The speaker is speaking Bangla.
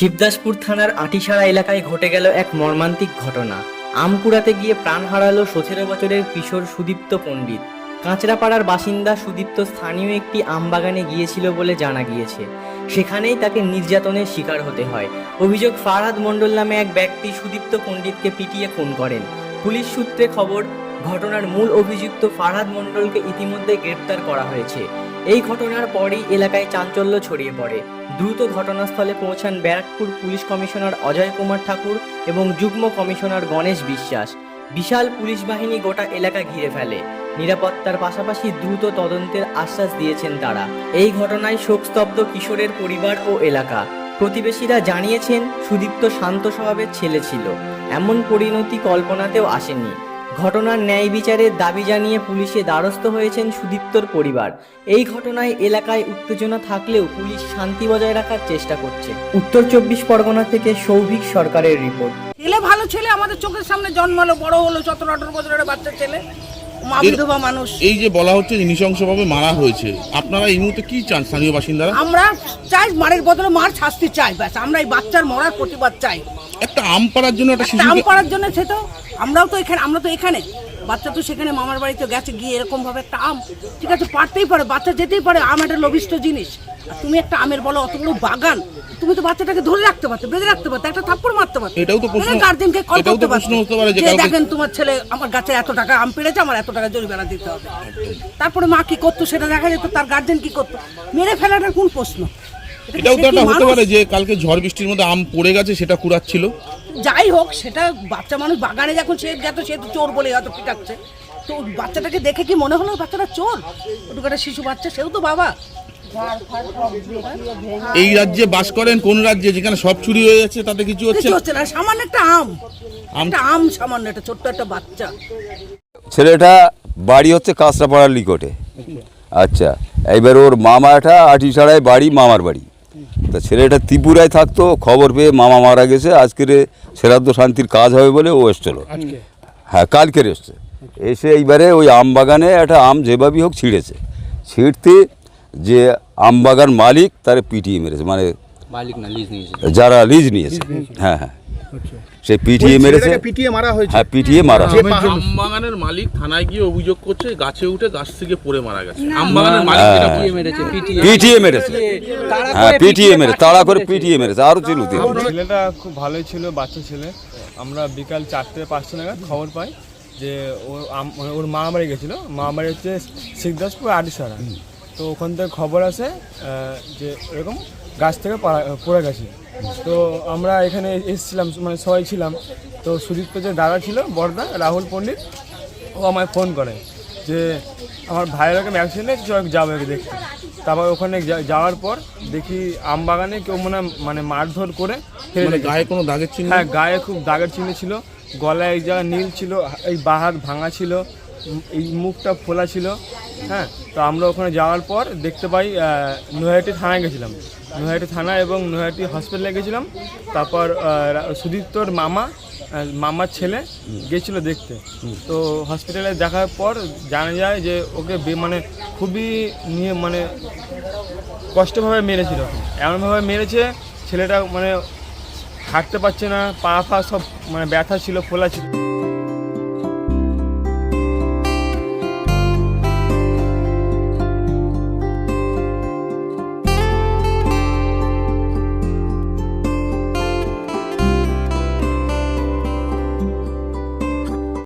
শিবদাসপুর থানার আটিসারা এলাকায় ঘটে গেল এক মর্মান্তিক ঘটনা। আমকুড়াতে গিয়ে প্রাণ হারালো সতেরো বছরের কিশোর সুদীপ্ত পণ্ডিত। কাঁচরাপাড়ার বাসিন্দা সুদীপ্ত স্থানীয় একটি আম বাগানে গিয়েছিল বলে জানা গিয়েছে। সেখানেই তাকে নির্যাতনের শিকার হতে হয়। অভিযোগ, ফারহাদ মণ্ডল নামে এক ব্যক্তি সুদীপ্ত পণ্ডিতকে পিটিয়ে খুন করেন। পুলিশ সূত্রে খবর, ঘটনার মূল অভিযুক্ত ফারহাদ মণ্ডলকে ইতিমধ্যে গ্রেপ্তার করা হয়েছে। এই ঘটনার পরই এলাকায় চাঞ্চল্য ছড়িয়ে পড়ে। দ্রুত ঘটনাস্থলে পৌঁছান ব্যারাকপুর পুলিশ কমিশনার অজয় কুমার ঠাকুর এবং যুগ্ম কমিশনার গণেশ বিশ্বাস। বিশাল পুলিশ বাহিনী গোটা এলাকা ঘিরে ফেলে। নিরাপত্তার পাশাপাশি দ্রুত তদন্তের আশ্বাস দিয়েছেন তারা। এই ঘটনায় শোকস্তব্ধ কিশোরের পরিবার ও এলাকা। প্রতিবেশীরা জানিয়েছেন, সুদীপ্ত শান্ত স্বভাবের ছেলে ছিল। এমন পরিণতি কল্পনাতেও আসেনি। ঘটনার ন্যায় বিচারের দাবি জানিয়ে পুলিশে দ্বারস্থ হয়েছেন সুদীপ্তর পরিবার। এই ঘটনায় এলাকায় উত্তেজনা থাকলেও পুলিশ শান্তি বজায় রাখার চেষ্টা করছে। উত্তর চব্বিশ পরগনা থেকে সৌভিক সরকারের রিপোর্ট। ছেলে ভালো ছেলে আমাদের চোখের সামনে জন্মালো বড় হলো সতেরো আঠারো বছরের বাচ্চা ছেলে মা বিধবা মানুষ। এই যে বলা হচ্ছে নৃশংসভাবে মারা হয়েছে আপনারা এই মুহূর্তে কি চান স্থানীয় বাসিন্দারা? আমরা চাই মারের বদলে মার শাস্তি চাই ব্যাস আমরা এই বাচ্চার মরার প্রতিবাদ চাই। একটা আম পাড়ার জন্য একটা দাম শিশুকে পাড়ার জন্য সে তো আমরাও তো এখানে আমরা তো এখানে। বাচ্চা তো সেখানে মামার বাড়িতে গেছে গিয়ে এরকম ভাবে একটা আম। ঠিক আছে পারতেই পারে বাচ্চা যেতেই পারে আম একটা লবিষ্ট জিনিস। আর তুমি একটা আমের বলো অত বড় বাগান তুমি তো বাচ্চাটাকে ধরে রাখতে পারতে বেঁধে রাখতে পারতে একটা থাপ্পড় মারতে পারতে। এটাও তো প্রশ্ন- গার্জেনকে কল করতে পারতে। যে দেখেন তোমার ছেলে আমার গাছে এত টাকা আম পেড়েছে আমার এত টাকা জরিমানা দিতে হবে। তারপরে মা কি করতো সেটা দেখা যেত তার গার্জেন কি করতো? মেরে ফেলাটার কোন প্রশ্ন? এটাও তো একটা হতে? পারে যে কালকে ঝড় বৃষ্টির মধ্যে আম পড়ে গেছে সেটা কুড়াচ্ছিল। যাই হোক সেটা বাচ্চা মানুষ বাগানে যখন সে গেত সে তো চোর বলে হয়তো পিটাচ্ছে। তো বাচ্চাটাকে দেখে কি মনে হলো বাচ্চাটা চোর? ওটুকু একটা শিশু বাচ্চা সেও তো বাবা। এই রাজ্যে বাস করেন কোন রাজ্যে? যেখানে সব চুরি হয়ে যাচ্ছে তাতে কিছু হচ্ছে? হচ্ছে না সামান্য একটা আম। আম- একটা আম সামান্য একটা ছোট্ট একটা বাচ্চা। ছেলেটা বাড়ি হচ্ছে কাঁচরাপাড়ার নিকটে। আচ্ছা এইবার ওর মামাটা আটি ছাড়ায় বাড়ি মামার বাড়ি। তা ছেলেটা ত্রিপুরায় থাকতো খবর পেয়ে মামা মারা গেছে। আজকের শ্রাদ্ধ শান্তির কাজ হবে বলে ও এসছিল। হ্যাঁ কালকের এসছে। এসে এইবারে ওই আম বাগানে একটা আম যেভাবেই হোক ছিঁড়েছে। ছিঁড়তে যে আম বাগান মালিক তারে পিটিয়ে মেরেছে মানে যারা লিজ নিয়েছে। হ্যাঁ হ্যাঁ। সে পিটিয়ে মেরেছে। পিটিয়ে মারা হয়েছে। হ্যাঁ পিটিয়ে মারা। যে আমবাগানের মালিক থানায় গিয়ে অভিযোগ করছে গাছে উঠে গাছ থেকে পড়ে মারা গেছে। আমবাগানের মালিক হ্যাঁ। পিটিয়ে মেরেছে পিটিয়ে। পিটিয়ে মেরেছে। হ্যাঁ করে পিটিয়ে মেরে তাড়া করে পিটিয়ে মেরেছে আরও ছিল ছেলেটা খুব ভালোই ছিল বাচ্চা ছেলে। আমরা বিকাল চারটে পাঁচটা নাগাদ খবর পাই যে ওর ওর মা বাড়ি গেছিল। মা বাড়ি হচ্ছে শিখদাসপুর আডিসারা। তো ওখান থেকে খবর আসে যে এরকম গাছ থেকে পাড়া- পড়ে গেছে। তো আমরা এখানে এসেছিলাম মানে সবাই ছিলাম। তো সুদীপ্ত যে দাদা ছিল বড়দা রাহুল পণ্ডিত ও আমায় ফোন করে যে আমার ভাইয়ের ওকে অ্যাক্সিডেন্ট চল যাব দেখতে। তারপর ওখানে যাওয়ার পর দেখি আম বাগানে কেউ মনে মানে মারধর করে মানে। গায়ে কোনো দাগের চিহ্ন? হ্যাঁ গায়ে খুব দাগের চিহ্ন ছিল। গলায় এক জায়গায় নীল ছিল এই বাহাত ভাঙা ছিল এই মুখটা ফোলা ছিল। হ্যাঁ তো আমরা ওখানে যাওয়ার পর দেখতে পাই নৈহাটি থানায় গেছিলাম। নৈহাটি থানা এবং নৈহাটি হসপিটালে গেছিলাম। তারপর সুদীপ্তর মামা মামার ছেলে গেছিল দেখতে। তো হসপিটালে দেখার পর জানা যায় যে ওকে মানে খুবই নিয়ে মানে কষ্টভাবে মেরেছিল। এমনভাবে মেরেছে, ছেলেটা মানে হাঁটতে পারছে না পা ফা সব মানে ব্যথা ছিল, ফোলা ছিল।